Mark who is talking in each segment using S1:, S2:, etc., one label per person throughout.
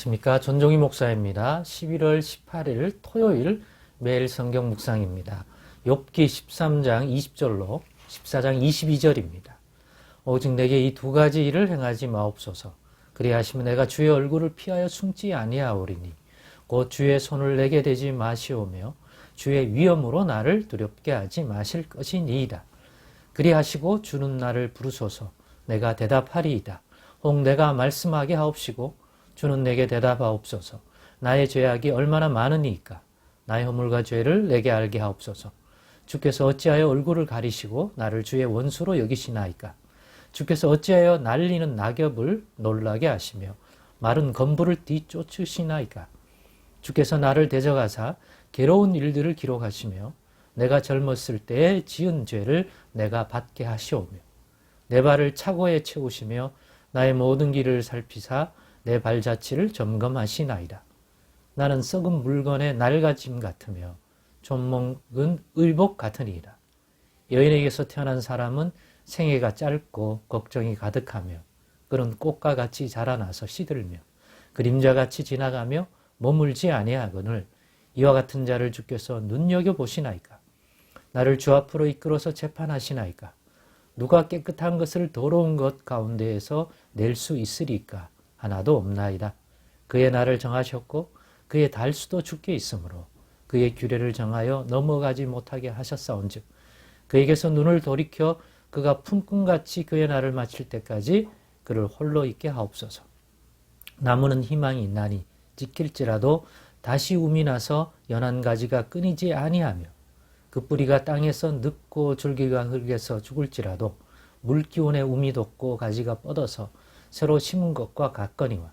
S1: 안녕하십니까. 전종희 목사입니다. 11월 18일 토요일 매일 성경 묵상입니다. 욥기 13장 20절로 14장 22절입니다. 오직 내게 이 두 가지 일을 행하지 마옵소서. 그리하시면 내가 주의 얼굴을 피하여 숨지 아니하오리니 곧 주의 손을 내게 대지 마시오며 주의 위엄으로 나를 두렵게 하지 마실 것이니이다. 그리하시고 주는 나를 부르소서 내가 대답하리이다. 혹 내가 말씀하게 하옵시고 주는 내게 대답하옵소서. 나의 죄악이 얼마나 많으니까 나의 허물과 죄를 내게 알게 하옵소서. 주께서 어찌하여 얼굴을 가리시고 나를 주의 원수로 여기시나이까. 주께서 어찌하여 날리는 낙엽을 놀라게 하시며 마른 건부를 뒤쫓으시나이까. 주께서 나를 대적하사 괴로운 일들을 기록하시며 내가 젊었을 때에 지은 죄를 내가 받게 하시오며 내 발을 차고에 채우시며 나의 모든 길을 살피사 내 발자취를 점검하시나이다. 나는 썩은 물건의 낡아짐 같으며 존목은 의복 같으니이다. 여인에게서 태어난 사람은 생애가 짧고 걱정이 가득하며 그런 꽃과 같이 자라나서 시들며 그림자같이 지나가며 머물지 아니하거늘 이와 같은 자를 주께서 눈여겨 보시나이까 나를 주 앞으로 이끌어서 재판하시나이까 누가 깨끗한 것을 더러운 것 가운데에서 낼 수 있으리까 하나도 없나이다. 그의 날을 정하셨고 그의 달수도 죽게 있으므로 그의 규례를 정하여 넘어가지 못하게 하셨사온즉 그에게서 눈을 돌이켜 그가 품꾼같이 그의 날을 마칠 때까지 그를 홀로 있게 하옵소서. 나무는 희망이 있나니 지킬지라도 다시 um이 나서 연한 가지가 끊이지 아니하며 그 뿌리가 땅에서 늙고 줄기가 흙에서 죽을지라도 물기운에 um이 돋고 가지가 뻗어서 새로 심은 것과 같거니와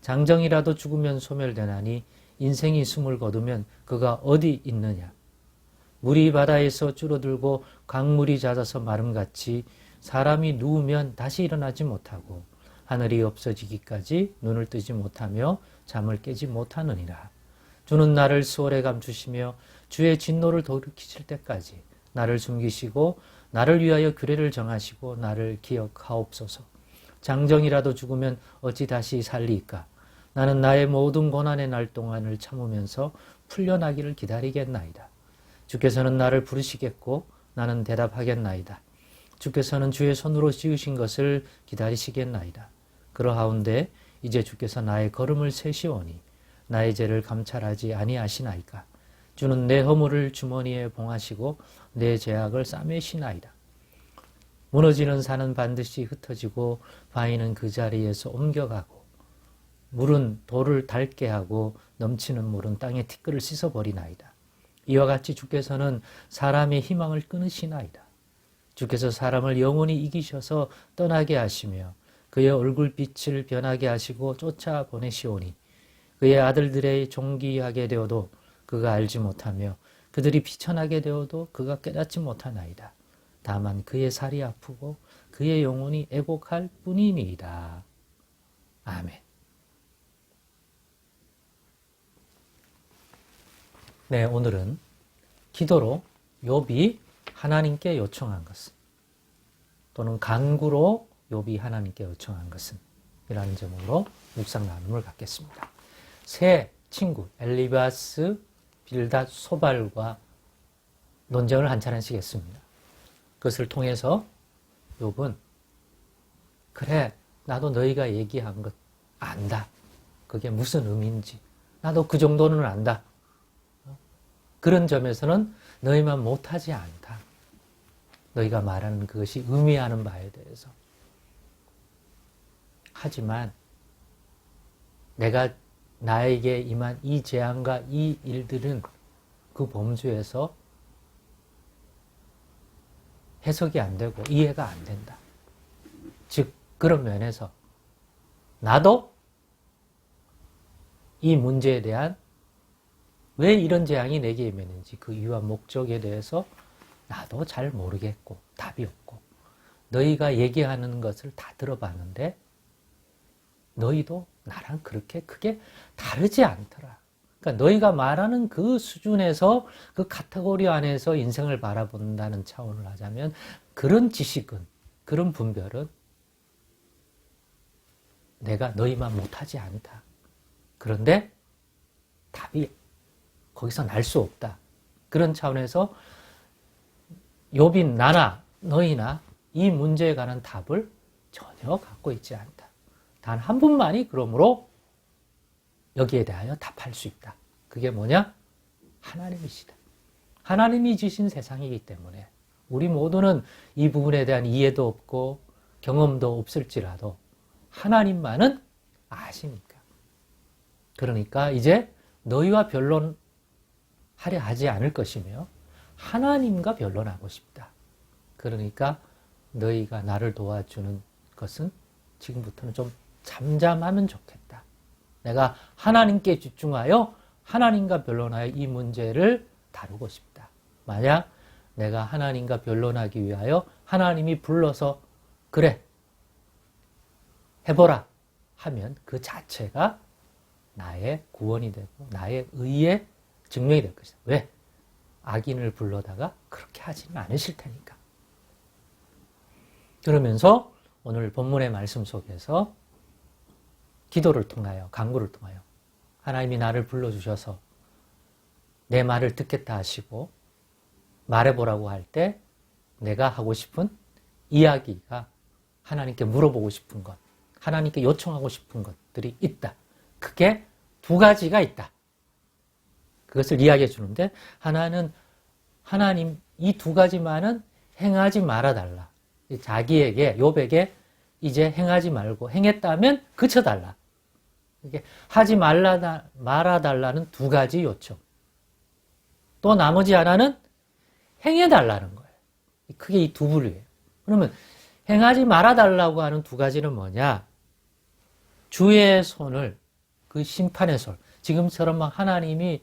S1: 장정이라도 죽으면 소멸되나니 인생이 숨을 거두면 그가 어디 있느냐? 물이 바다에서 줄어들고 강물이 잦아서 마름같이 사람이 누우면 다시 일어나지 못하고 하늘이 없어지기까지 눈을 뜨지 못하며 잠을 깨지 못하느니라. 주는 나를 수월에 감추시며 주의 진노를 돌이키실 때까지 나를 숨기시고 나를 위하여 규례를 정하시고 나를 기억하옵소서 장정이라도 죽으면 어찌 다시 살리까? 나는 나의 모든 고난의 날 동안을 참으면서 풀려나기를 기다리겠나이다. 주께서는 나를 부르시겠고 나는 대답하겠나이다. 주께서는 주의 손으로 지으신 것을 기다리시겠나이다. 그러하운데 이제 주께서 나의 걸음을 세시오니 나의 죄를 감찰하지 아니하시나이까. 주는 내 허물을 주머니에 봉하시고 내 죄악을 싸매시나이다. 무너지는 산은 반드시 흩어지고 바위는 그 자리에서 옮겨가고 물은 돌을 닳게 하고 넘치는 물은 땅의 티끌을 씻어버리나이다. 이와 같이 주께서는 사람의 희망을 끊으시나이다. 주께서 사람을 영원히 이기셔서 떠나게 하시며 그의 얼굴빛을 변하게 하시고 쫓아 보내시오니 그의 아들들의 종기하게 되어도 그가 알지 못하며 그들이 비천하게 되어도 그가 깨닫지 못하나이다. 다만 그의 살이 아프고 그의 영혼이 애곡할 뿐이니이다. 아멘. 네, 오늘은 기도로 욥이 하나님께 요청한 것은 또는 간구로 욥이 하나님께 요청한 것은 이라는 제목으로 묵상 나눔을 갖겠습니다. 새 친구 엘리바스 빌닷 소발과 논쟁을 한참 하시겠습니다. 그것을 통해서 욥은 그래 나도 너희가 얘기한 것 안다. 그게 무슨 의미인지 나도 그 정도는 안다. 그런 점에서는 너희만 못하지 않다. 너희가 말하는 그것이 의미하는 바에 대해서. 하지만 내가 나에게 임한 이 재앙과 이 일들은 그 범주에서 해석이 안 되고 이해가 안 된다. 즉, 그런 면에서 나도 이 문제에 대한 왜 이런 재앙이 내게 임했는지 그 이유와 목적에 대해서 나도 잘 모르겠고 답이 없고 너희가 얘기하는 것을 다 들어봤는데 너희도 나랑 그렇게 크게 다르지 않더라. 그러니까 너희가 말하는 그 수준에서 그 카테고리 안에서 인생을 바라본다는 차원을 하자면 그런 지식은 그런 분별은 내가 너희만 못하지 않다. 그런데 답이 거기서 날 수 없다. 그런 차원에서 욥인 나나 너희나 이 문제에 관한 답을 전혀 갖고 있지 않다. 단 한 분만이 그러므로 여기에 대하여 답할 수 있다. 그게 뭐냐? 하나님이시다. 하나님이 지신 세상이기 때문에 우리 모두는 이 부분에 대한 이해도 없고 경험도 없을지라도 하나님만은 아시니까. 그러니까 이제 너희와 변론하려 하지 않을 것이며 하나님과 변론하고 싶다. 그러니까 너희가 나를 도와주는 것은 지금부터는 좀 잠잠하면 좋겠다. 내가 하나님께 집중하여 하나님과 변론하여 이 문제를 다루고 싶다. 만약 내가 하나님과 변론하기 위하여 하나님이 불러서 그래 해보라 하면 그 자체가 나의 구원이 되고 나의 의의 증명이 될 것이다. 왜? 악인을 불러다가 그렇게 하지는 않으실 테니까. 그러면서 오늘 본문의 말씀 속에서 기도를 통하여, 강구를 통하여 하나님이 나를 불러주셔서 내 말을 듣겠다 하시고 말해보라고 할 때 내가 하고 싶은 이야기가 하나님께 물어보고 싶은 것, 하나님께 요청하고 싶은 것들이 있다. 크게 두 가지가 있다. 그것을 이야기해 주는데 하나는 하나님 이 두 가지만은 행하지 말아 달라. 자기에게 욥에게 이제 행하지 말고 행했다면 그쳐 달라. 이게 하지 말라 말아달라는 두 가지 요청. 또 나머지 하나는 행해달라는 거예요. 크게 이두 부류예요. 그러면 행하지 말아달라고 하는 두 가지는 뭐냐? 주의 손을 그 심판의 손. 지금처럼 막 하나님이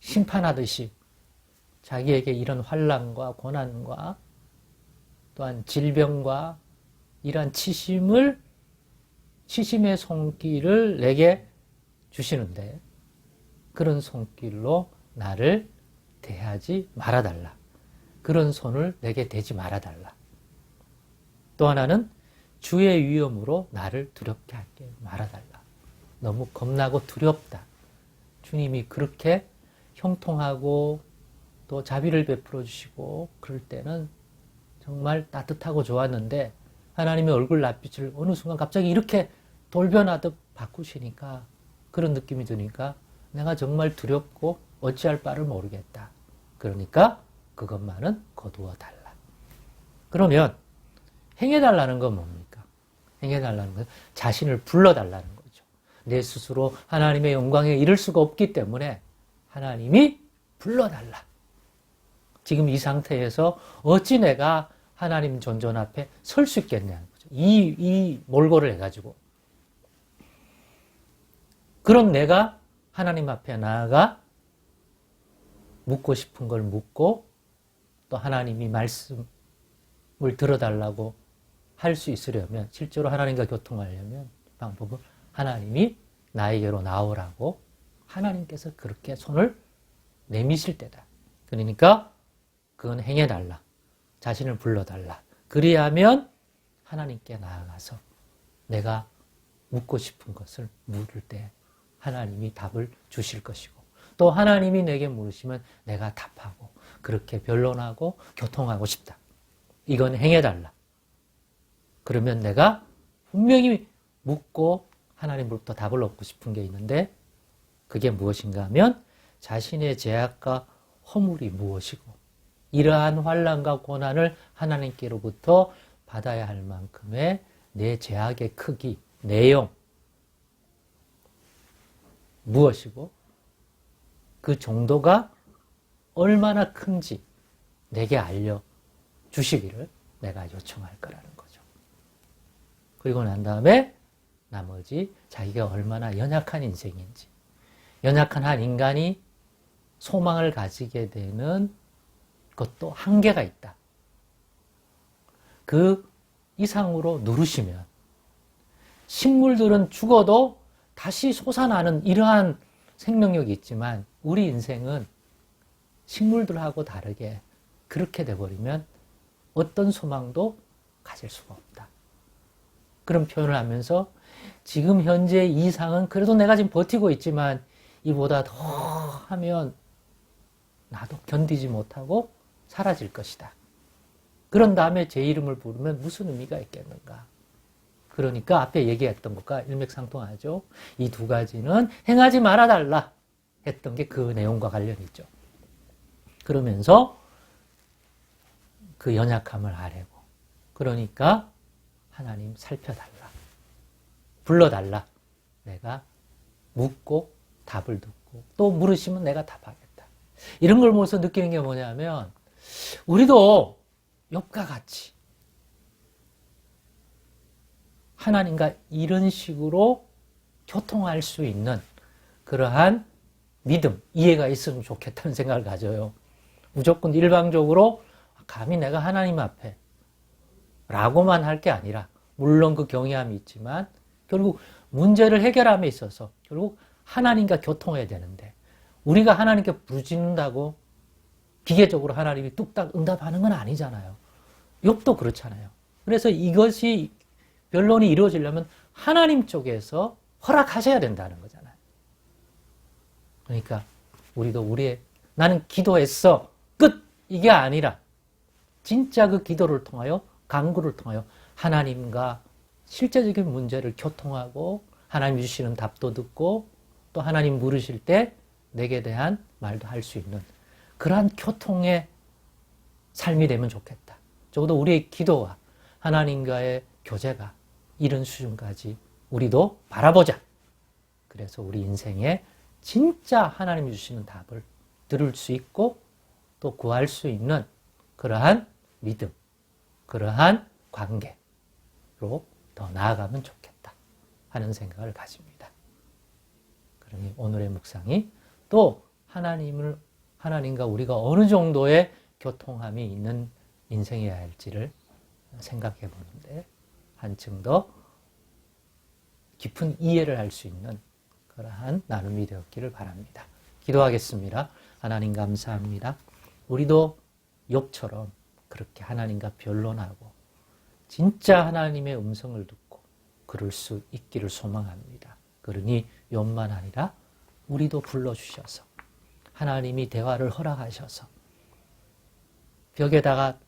S1: 심판하듯이 자기에게 이런 환란과 고난과 또한 질병과 이러한 치심을 치심의 손길을 내게 주시는데 그런 손길로 나를 대하지 말아달라. 그런 손을 내게 대지 말아달라. 또 하나는 주의 위험으로 나를 두렵게 하게 말아달라. 너무 겁나고 두렵다. 주님이 그렇게 형통하고 또 자비를 베풀어 주시고 그럴 때는 정말 따뜻하고 좋았는데 하나님의 얼굴 낯빛을 어느 순간 갑자기 이렇게 돌변하듯 바꾸시니까 그런 느낌이 드니까 내가 정말 두렵고 어찌할 바를 모르겠다. 그러니까 그것만은 거두어 달라. 그러면 행해 달라는 건 뭡니까? 행해 달라는 건 자신을 불러 달라는 거죠. 내 스스로 하나님의 영광에 이를 수가 없기 때문에 하나님이 불러 달라. 지금 이 상태에서 어찌 내가 하나님 존존 앞에 설 수 있겠냐는 거죠. 이, 이 몰골을 해가지고. 그럼 내가 하나님 앞에 나아가 묻고 싶은 걸 묻고 또 하나님이 말씀을 들어달라고 할 수 있으려면 실제로 하나님과 교통하려면 방법은 하나님이 나에게로 나오라고 하나님께서 그렇게 손을 내미실 때다. 그러니까 그건 행해달라. 자신을 불러달라. 그리하면 하나님께 나아가서 내가 묻고 싶은 것을 물을 때 하나님이 답을 주실 것이고 또 하나님이 내게 물으시면 내가 답하고 그렇게 변론하고 교통하고 싶다. 이건 행해달라. 그러면 내가 분명히 묻고 하나님으로부터 답을 얻고 싶은 게 있는데 그게 무엇인가 하면 자신의 죄악과 허물이 무엇이고 이러한 환란과 고난을 하나님께로부터 받아야 할 만큼의 내 죄악의 크기, 내용 무엇이고 그 정도가 얼마나 큰지 내게 알려 주시기를 내가 요청할 거라는 거죠. 그리고 난 다음에 나머지 자기가 얼마나 연약한 인생인지, 연약한 한 인간이 소망을 가지게 되는 것도 한계가 있다. 그 이상으로 누르시면 식물들은 죽어도 다시 솟아나는 이러한 생명력이 있지만 우리 인생은 식물들하고 다르게 그렇게 돼버리면 어떤 소망도 가질 수가 없다. 그런 표현을 하면서 지금 현재 이상은 그래도 내가 지금 버티고 있지만 이보다 더 하면 나도 견디지 못하고 사라질 것이다. 그런 다음에 제 이름을 부르면 무슨 의미가 있겠는가? 그러니까 앞에 얘기했던 것과 일맥상통하죠. 이 두 가지는 행하지 말아달라 했던 게 그 내용과 관련이 있죠. 그러면서 그 연약함을 아뢰고 그러니까 하나님 살펴달라. 불러달라. 내가 묻고 답을 듣고 또 물으시면 내가 답하겠다. 이런 걸 보면서 느끼는 게 뭐냐면 우리도 욥과 같이 하나님과 이런 식으로 교통할 수 있는 그러한 믿음, 이해가 있으면 좋겠다는 생각을 가져요. 무조건 일방적으로 감히 내가 하나님 앞에 라고만 할 게 아니라 물론 그 경외함이 있지만 결국 문제를 해결함에 있어서 결국 하나님과 교통해야 되는데 우리가 하나님께 부르짖는다고 기계적으로 하나님이 뚝딱 응답하는 건 아니잖아요. 욕도 그렇잖아요. 그래서 이것이 변론이 이루어지려면 하나님 쪽에서 허락하셔야 된다는 거잖아요. 그러니까 우리도 우리의 나는 기도했어 끝 이게 아니라 진짜 그 기도를 통하여 강구를 통하여 하나님과 실제적인 문제를 교통하고 하나님 주시는 답도 듣고 또 하나님 물으실 때 내게 대한 말도 할 수 있는 그러한 교통의 삶이 되면 좋겠다. 적어도 우리의 기도와 하나님과의 교제가 이런 수준까지 우리도 바라보자. 그래서 우리 인생에 진짜 하나님이 주시는 답을 들을 수 있고 또 구할 수 있는 그러한 믿음, 그러한 관계로 더 나아가면 좋겠다 하는 생각을 가집니다. 그러니 오늘의 묵상이 또 하나님을 하나님과 우리가 어느 정도의 교통함이 있는 인생이어야 할지를 생각해 보는데 한층 더 깊은 이해를 할 수 있는 그러한 나눔이 되었기를 바랍니다. 기도하겠습니다. 하나님 감사합니다. 우리도 욥처럼 그렇게 하나님과 변론하고 진짜 하나님의 음성을 듣고 그럴 수 있기를 소망합니다. 그러니 욥만 아니라 우리도 불러주셔서 하나님이 대화를 허락하셔서 벽에다가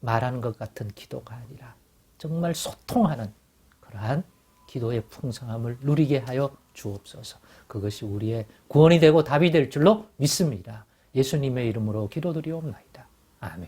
S1: 말하는 것 같은 기도가 아니라 정말 소통하는 그러한 기도의 풍성함을 누리게 하여 주옵소서. 그것이 우리의 구원이 되고 답이 될 줄로 믿습니다. 예수님의 이름으로 기도드리옵나이다. 아멘.